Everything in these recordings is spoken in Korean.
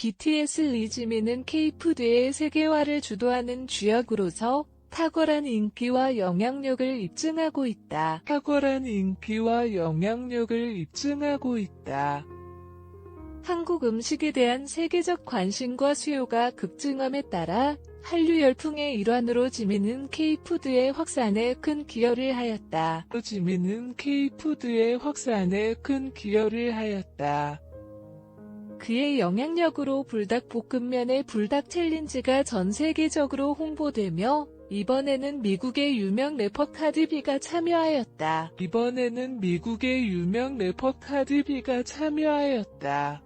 BTS 리지민은 K푸드의 세계화를 주도하는 주역으로서 탁월한 인기와 영향력을 입증하고 있다. 탁월한 인기와 영향력을 입증하고 있다. 한국 음식에 대한 세계적 관심과 수요가 급증함에 따라 한류 열풍의 일환으로 지민은 K푸드의 확산에 큰 기여를 하였다. 지민은 K푸드의 확산에 큰 기여를 하였다. 그의 영향력으로 불닭볶음면의 불닭 챌린지가 전 세계적으로 홍보되며 이번에는 미국의 유명 래퍼 카디비가 참여하였다. 이번에는 미국의 유명 래퍼 카디비가 참여하였다.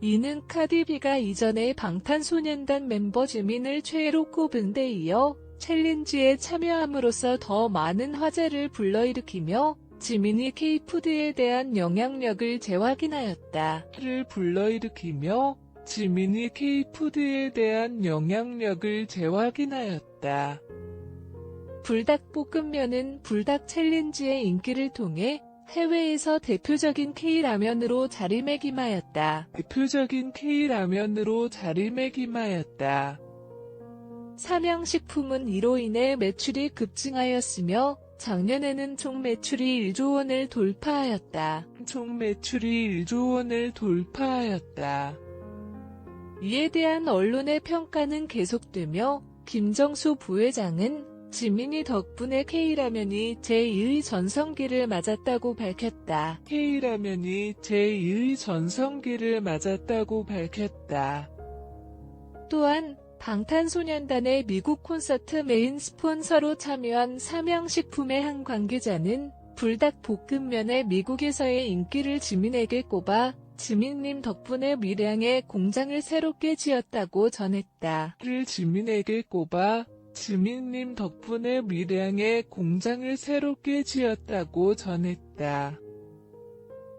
이는 카디비가 이전에 방탄소년단 멤버 지민을 최애로 꼽은 데 이어 챌린지에 참여함으로써 더 많은 화제를 불러일으키며 지민이 K푸드에 대한 영향력을 재확인하였다. 를 불러일으키며 지민이 K푸드에 대한 영향력을 재확인하였다. 불닭볶음면은 불닭 챌린지의 인기를 통해 해외에서 대표적인 K라면으로 자리매김하였다. 대표적인 K라면으로 자리매김하였다. 삼양식품은 이로 인해 매출이 급증하였으며 작년에는 총 매출이 1조 원을 돌파하였다. 총 매출이 1조 원을 돌파하였다. 이에 대한 언론의 평가는 계속되며 김정수 부회장은 지민이 덕분에 K라면이 제2의 전성기를 맞았다고 밝혔다. K라면이 제2의 전성기를 맞았다고 밝혔다. 또한 방탄소년단의 미국 콘서트 메인 스폰서로 참여한 삼양식품의 한 관계자는 불닭볶음면의 미국에서의 인기를 지민에게 꼽아 지민님 덕분에 밀양에 공장을 새롭게 지었다고 전했다. 를 지민에게 꼽아 지민님 덕분에 밀양에 공장을 새롭게 지었다고 전했다.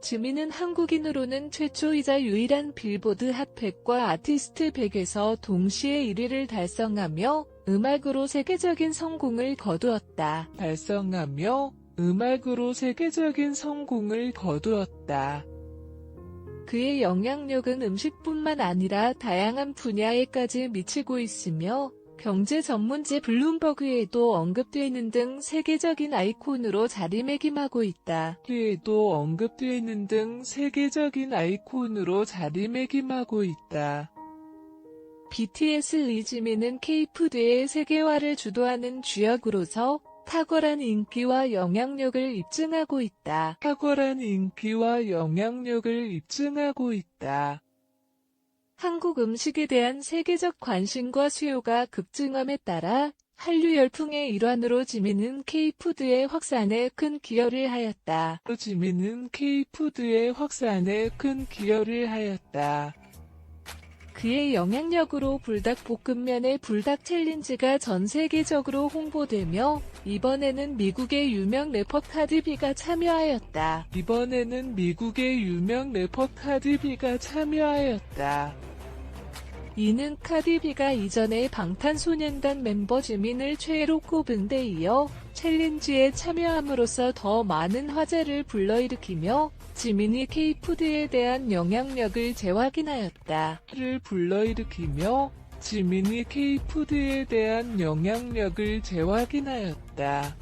지민은 한국인으로는 최초이자 유일한 빌보드 핫 100과 아티스트 100에서 동시에 1위를 달성하며 음악으로 세계적인 성공을 거두었다. 달성하며 음악으로 세계적인 성공을 거두었다. 그의 영향력은 음식뿐만 아니라 다양한 분야에까지 미치고 있으며 경제 전문지 블룸버그에도 언급되는 등 세계적인 아이콘으로 자리매김하고 있다. 에도 언급되는 등 세계적인 아이콘으로 자리매김하고 있다. BTS 리지민은 K푸드의 세계화를 주도하는 주역으로서 탁월한 인기와 영향력을 입증하고 있다. 탁월한 인기와 영향력을 입증하고 있다. 한국 음식에 대한 세계적 관심과 수요가 급증함에 따라 한류 열풍의 일환으로 지민은 K푸드의 확산에 큰 기여를 하였다. 지민은 K푸드의 확산에 큰 기여를 하였다. 그의 영향력으로 불닭볶음면의 불닭 챌린지가 전 세계적으로 홍보되며 이번에는 미국의 유명 래퍼 카디비가 참여하였다. 이번에는 미국의 유명 래퍼 카디비가 참여하였다. 이는 카디비가 이전에 방탄소년단 멤버 지민을 최애로 꼽은 데 이어 챌린지에 참여함으로써 더 많은 화제를 불러일으키며 지민이 K푸드에 대한 영향력을 재확인하였다. 를 불러일으키며 지민이 K푸드에 대한 영향력을 재확인하였다.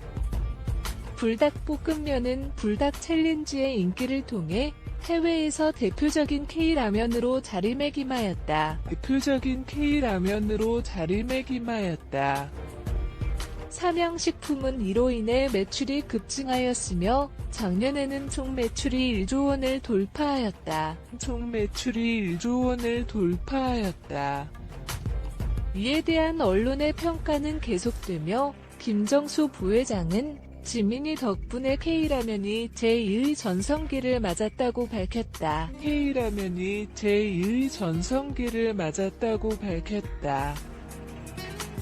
불닭볶음면은 불닭 챌린지의 인기를 통해 해외에서 대표적인 K라면으로 자리매김하였다. 대표적인 K라면으로 자리매김하였다. 삼양식품은 이로 인해 매출이 급증하였으며 작년에는 총 매출이 1조 원을 돌파하였다. 총 매출이 1조 원을 돌파하였다. 이에 대한 언론의 평가는 계속되며 김정수 부회장은 지민이 덕분에 K라면이 제2의 전성기를 맞았다고 밝혔다. K라면이 제2의 전성기를 맞았다고 밝혔다.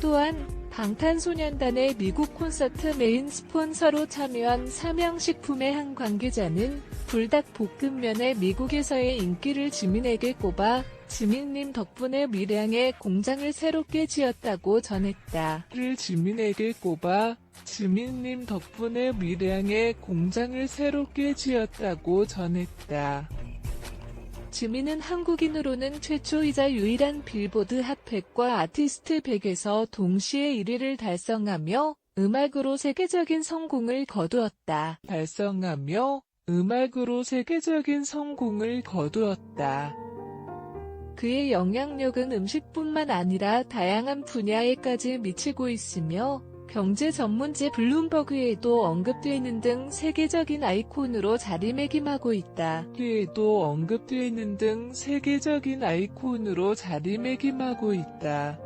또한 방탄소년단의 미국 콘서트 메인 스폰서로 참여한 삼양식품의 한 관계자는 불닭볶음면의 미국에서의 인기를 지민에게 꼽아 지민님 덕분에 밀양에 공장을 새롭게 지었다고 전했다. 를 지민에게 꼽아 지민님 덕분에 밀양에 공장을 새롭게 지었다고 전했다. 지민은 한국인으로는 최초이자 유일한 빌보드 핫100과 아티스트 100에서 동시에 1위를 달성하며 음악으로 세계적인 성공을 거두었다. 달성하며 음악으로 세계적인 성공을 거두었다. 그의 영향력은 음식뿐만 아니라 다양한 분야에까지 미치고 있으며 경제 전문지 블룸버그에도 언급되는 등 세계적인 아이콘으로 자리매김하고 있다. 에도 언급되는 등 세계적인 아이콘으로 자리매김하고 있다.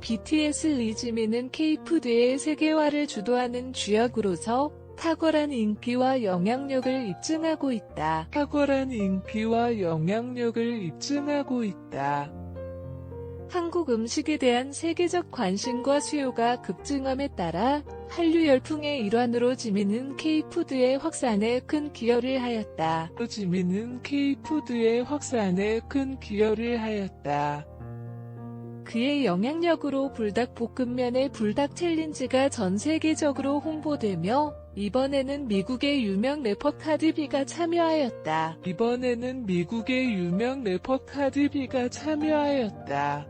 BTS 리즈미는 K-푸드의 세계화를 주도하는 주역으로서 탁월한 인기와 영향력을 입증하고 있다. 탁월한 인기와 영향력을 입증하고 있다. 한국 음식에 대한 세계적 관심과 수요가 급증함에 따라 한류 열풍의 일환으로 지민은 K푸드의 확산에 큰 기여를 하였다. 지민은 K푸드의 확산에 큰 기여를 하였다. 그의 영향력으로 불닭볶음면의 불닭 챌린지가 전 세계적으로 홍보되며 이번에는 미국의 유명 래퍼 카디비가 참여하였다. 이번에는 미국의 유명 래퍼 카디비가 참여하였다.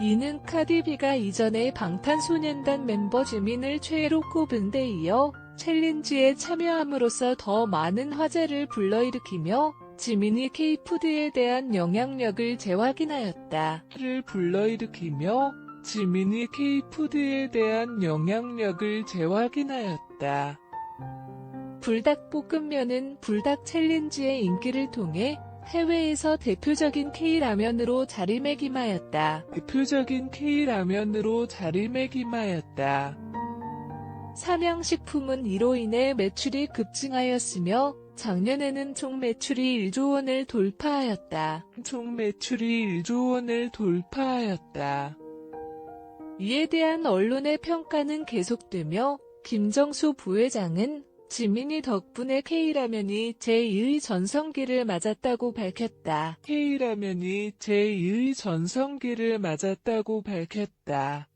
이는 카디비가 이전에 방탄소년단 멤버 지민을 최애로 꼽은 데 이어 챌린지에 참여함으로써 더 많은 화제를 불러일으키며 지민이 K푸드에 대한 영향력을 재확인하였다. 를 불러일으키며 지민이 K푸드에 대한 영향력을 재확인하였다. 불닭볶음면은 불닭 챌린지의 인기를 통해 해외에서 대표적인 K라면으로 자리매김하였다. 대표적인 K라면으로 자리매김하였다. 삼양식품은 이로 인해 매출이 급증하였으며 작년에는 총 매출이 1조 원을 돌파하였다. 총 매출이 1조 원을 돌파하였다. 이에 대한 언론의 평가는 계속되며 김정수 부회장은 지민이 덕분에 K라면이 제2의 전성기를 맞았다고 밝혔다. K라면이 제2의 전성기를 맞았다고 밝혔다.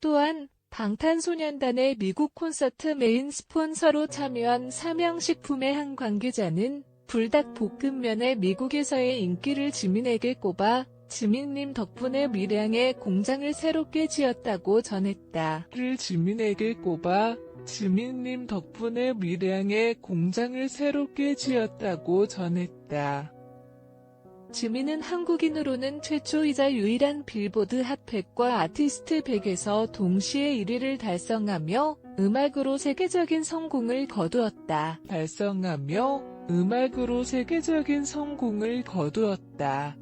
또한 방탄소년단의 미국 콘서트 메인 스폰서로 참여한 삼양식품의 한 관계자는 불닭볶음면의 미국에서의 인기를 지민에게 꼽아 지민님 덕분에 밀양에 공장을 새롭게 지었다고 전했다. 를 지민에게 꼽아 지민님 덕분에 밀양에 공장을 새롭게 지었다고 전했다. 지민은 한국인으로는 최초이자 유일한 빌보드 핫100과 아티스트 100에서 동시에 1위를 달성하며 음악으로 세계적인 성공을 거두었다. 달성하며 음악으로 세계적인 성공을 거두었다.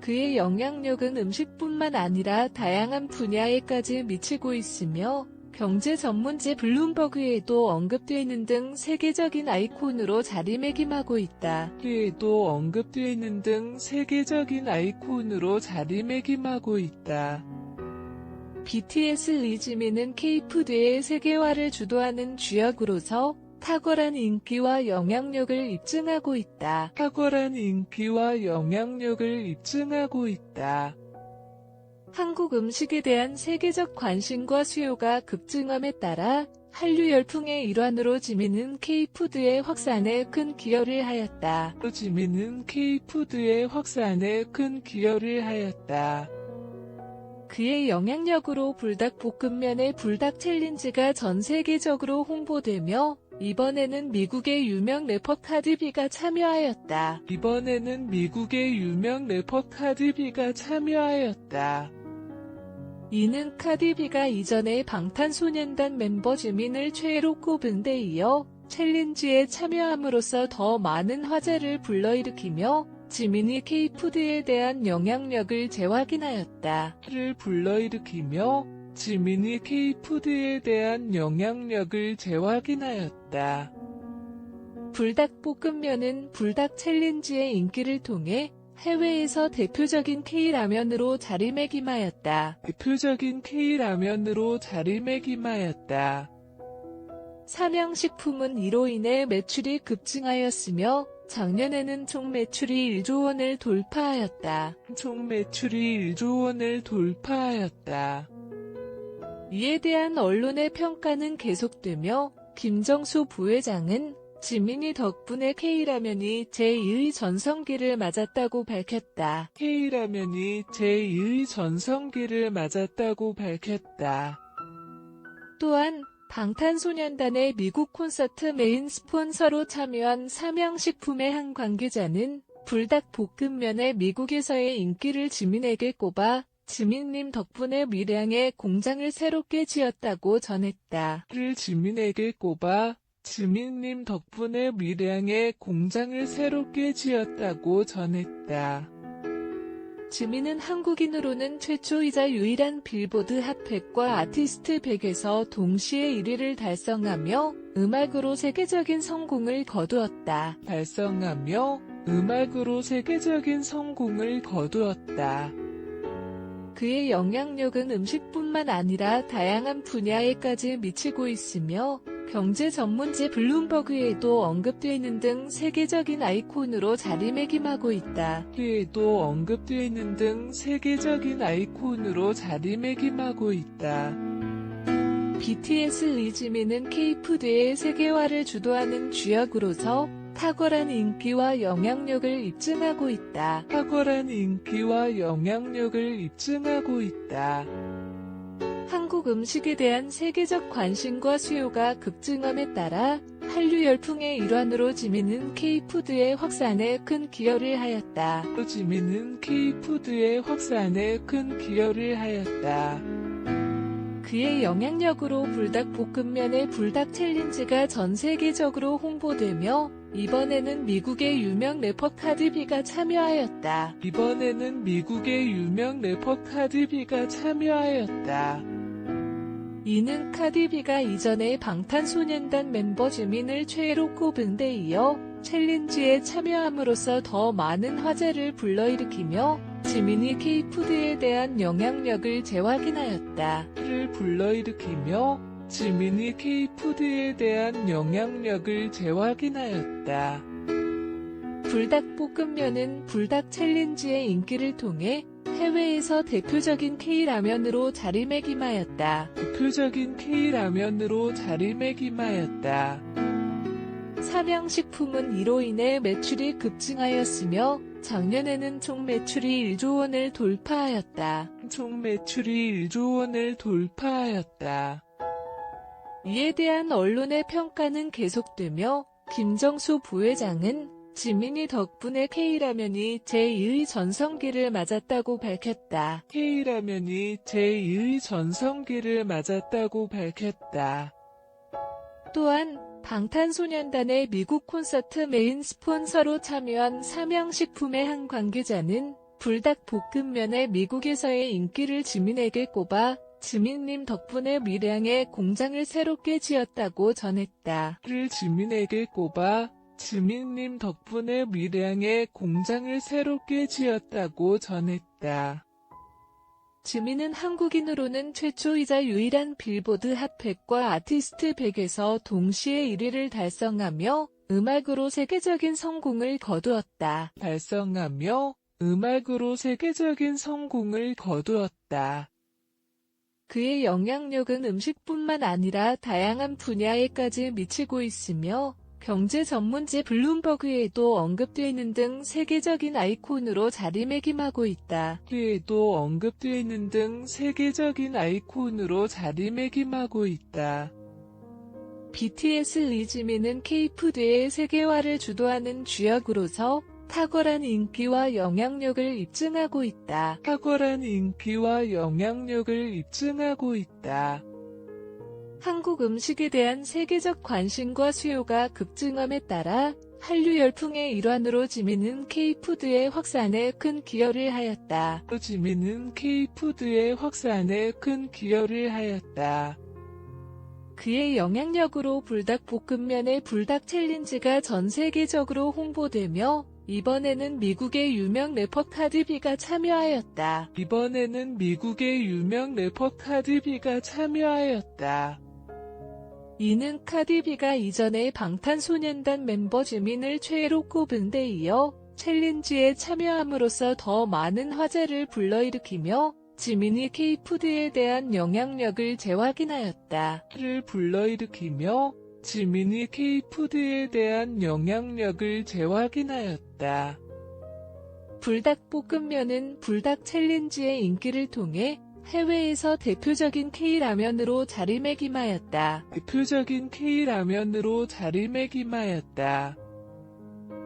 그의 영향력은 음식뿐만 아니라 다양한 분야에까지 미치고 있으며 경제 전문지 블룸버그에도 언급되는 등 세계적인 아이콘으로 자리매김하고 있다. 에도 언급되는 등 세계적인 아이콘으로 자리매김하고 있다. BTS 리즈미는 K푸드의 세계화를 주도하는 주역으로서 탁월한 인기와 영향력을 입증하고 있다. 탁월한 인기와 영향력을 입증하고 있다. 한국 음식에 대한 세계적 관심과 수요가 급증함에 따라 한류 열풍의 일환으로 지민은 K푸드의 확산에 큰 기여를 하였다. 지민은 K푸드의 확산에 큰 기여를 하였다. 그의 영향력으로 불닭볶음면의 불닭 챌린지가 전 세계적으로 홍보되며 이번에는 미국의 유명 래퍼 카디비가 참여하였다. 이번에는 미국의 유명 래퍼 카디비가 참여하였다. 이는 카디비가 이전에 방탄소년단 멤버 지민을 최애로 꼽은 데 이어 챌린지에 참여함으로써 더 많은 화제를 불러일으키며 지민이 K푸드에 대한 영향력을 재확인하였다. 를 불러일으키며 지민이 K푸드에 대한 영향력을 재확인하였다. 불닭볶음면은 불닭 챌린지의 인기를 통해 해외에서 대표적인 K라면으로 자리매김하였다. 대표적인 K라면으로 자리매김하였다. 삼양식품은 이로 인해 매출이 급증하였으며 작년에는 총 매출이 1조 원을 돌파하였다. 총 매출이 1조 원을 돌파하였다. 이에 대한 언론의 평가는 계속되며 김정수 부회장은 지민이 덕분에 K라면이 제2의 전성기를 맞았다고 밝혔다. K라면이 제2의 전성기를 맞았다고 밝혔다. 또한 방탄소년단의 미국 콘서트 메인 스폰서로 참여한 삼양식품의 한 관계자는 불닭볶음면의 미국에서의 인기를 지민에게 꼽아 지민님 덕분에 밀양에 공장을 새롭게 지었다고 전했다. 를 지민에게 꼽아 지민님 덕분에 밀양에 공장을 새롭게 지었다고 전했다. 지민은 한국인으로는 최초이자 유일한 빌보드 핫100과 아티스트 100에서 동시에 1위를 달성하며 음악으로 세계적인 성공을 거두었다. 달성하며 음악으로 세계적인 성공을 거두었다. 그의 영향력은 음식뿐만 아니라 다양한 분야에까지 미치고 있으며 경제 전문지 블룸버그에도 언급되는 등 세계적인 아이콘으로 자리매김하고 있다. 에도 언급되는 등 세계적인 아이콘으로 자리매김하고 있다. BTS 리즈미는 K-푸드의 세계화를 주도하는 주역으로서 탁월한 인기와 영향력을 입증하고 있다. 탁월한 인기와 영향력을 입증하고 있다. 한국 음식에 대한 세계적 관심과 수요가 급증함에 따라 한류 열풍의 일환으로 지민은 K푸드의 확산에 큰 기여를 하였다. 지민은 K푸드의 확산에 큰 기여를 하였다. 그의 영향력으로 불닭볶음면의 불닭 챌린지가 전 세계적으로 홍보되며 이번에는 미국의 유명 래퍼 카디비가 참여하였다. 이번에는 미국의 유명 래퍼 카디비가 참여하였다. 이는 카디비가 이전에 방탄소년단 멤버 지민을 최애로 꼽은 데 이어 챌린지에 참여함으로써 더 많은 화제를 불러일으키며 지민이 K푸드에 대한 영향력을 재확인하였다. 를 불러일으키며 지민이 K푸드에 대한 영향력을 재확인하였다. 불닭볶음면은 불닭 챌린지의 인기를 통해 해외에서 대표적인 K라면으로 자리매김하였다. 대표적인 K라면으로 자리매김하였다. 삼양식품은 이로 인해 매출이 급증하였으며 작년에는 총 매출이 1조 원을 돌파하였다. 총 매출이 1조 원을 돌파하였다. 이에 대한 언론의 평가는 계속되며 김정수 부회장은 지민이 덕분에 K라면이 제2의 전성기를 맞았다고 밝혔다. K라면이 제2의 전성기를 맞았다고 밝혔다. 또한 방탄소년단의 미국 콘서트 메인 스폰서로 참여한 삼양식품의 한 관계자는 불닭볶음면의 미국에서의 인기를 지민에게 꼽아 지민님 덕분에 밀양에 공장을 새롭게 지었다고 전했다. 를 지민에게 꼽아 지민님 덕분에 밀양에 공장을 새롭게 지었다고 전했다. 지민은 한국인으로는 최초이자 유일한 빌보드 핫100과 아티스트 100에서 동시에 1위를 달성하며 음악으로 세계적인 성공을 거두었다. 달성하며 음악으로 세계적인 성공을 거두었다. 그의 영향력은 음식뿐만 아니라 다양한 분야에까지 미치고 있으며 경제 전문지 블룸버그에도 언급되는 등 세계적인 아이콘으로 자리매김하고 있다. 에도 언급되는 등 세계적인 아이콘으로 자리매김하고 있다. BTS 리즈미는 K푸드의 세계화를 주도하는 주역으로서 탁월한 인기와 영향력을 입증하고 있다. 탁월한 인기와 영향력을 입증하고 있다. 한국 음식에 대한 세계적 관심과 수요가 급증함에 따라 한류 열풍의 일환으로 지민은 K푸드의 확산에 큰 기여를 하였다. 지민은 K푸드의 확산에 큰 기여를 하였다. 그의 영향력으로 불닭볶음면의 불닭 챌린지가 전 세계적으로 홍보되며 이번에는 미국의 유명 래퍼 카디비가 참여하였다. 이번에는 미국의 유명 래퍼 카디비가 참여하였다. 이는 카디비가 이전에 방탄소년단 멤버 지민을 최애로 꼽은 데 이어 챌린지에 참여함으로써 더 많은 화제를 불러일으키며 지민이 K푸드에 대한 영향력을 재확인하였다. 를 불러일으키며 지민이 K푸드에 대한 영향력을 재확인하였다. 불닭볶음면은 불닭 챌린지의 인기를 통해 해외에서 대표적인 K라면으로 자리매김하였다. 대표적인 K라면으로 자리매김하였다.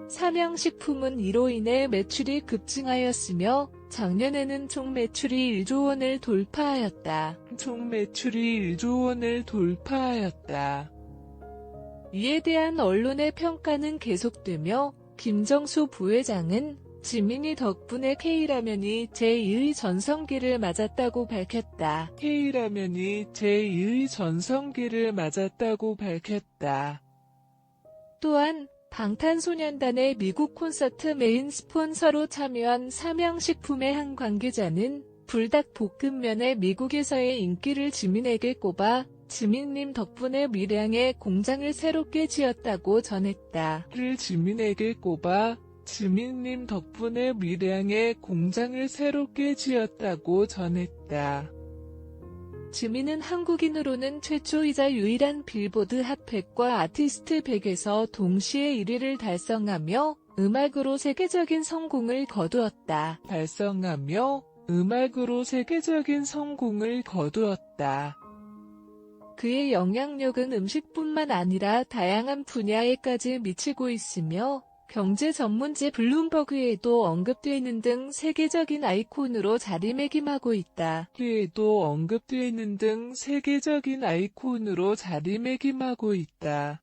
삼양식품은 이로 인해 매출이 급증하였으며 작년에는 총 매출이 1조 원을 돌파하였다. 총 매출이 1조 원을 돌파하였다. 이에 대한 언론의 평가는 계속되며 김정수 부회장은 지민이 덕분에 K라면이 제2의 전성기를 맞았다고 밝혔다. K라면이 제2의 전성기를 맞았다고 밝혔다. 또한 방탄소년단의 미국 콘서트 메인 스폰서로 참여한 삼양식품의 한 관계자는 불닭볶음면의 미국에서의 인기를 지민에게 꼽아 지민님 덕분에 밀양에 공장을 새롭게 지었다고 전했다. 를 지민에게 꼽아 지민님 덕분에 밀양에 공장을 새롭게 지었다고 전했다. 지민은 한국인으로는 최초이자 유일한 빌보드 핫100과 아티스트 100에서 동시에 1위를 달성하며 음악으로 세계적인 성공을 거두었다. 달성하며 음악으로 세계적인 성공을 거두었다. 그의 영향력은 음식뿐만 아니라 다양한 분야에까지 미치고 있으며 경제 전문지 블룸버그에도 언급되는 등 세계적인 아이콘으로 자리매김하고 있다. 에도 언급되는 등 세계적인 아이콘으로 자리매김하고 있다.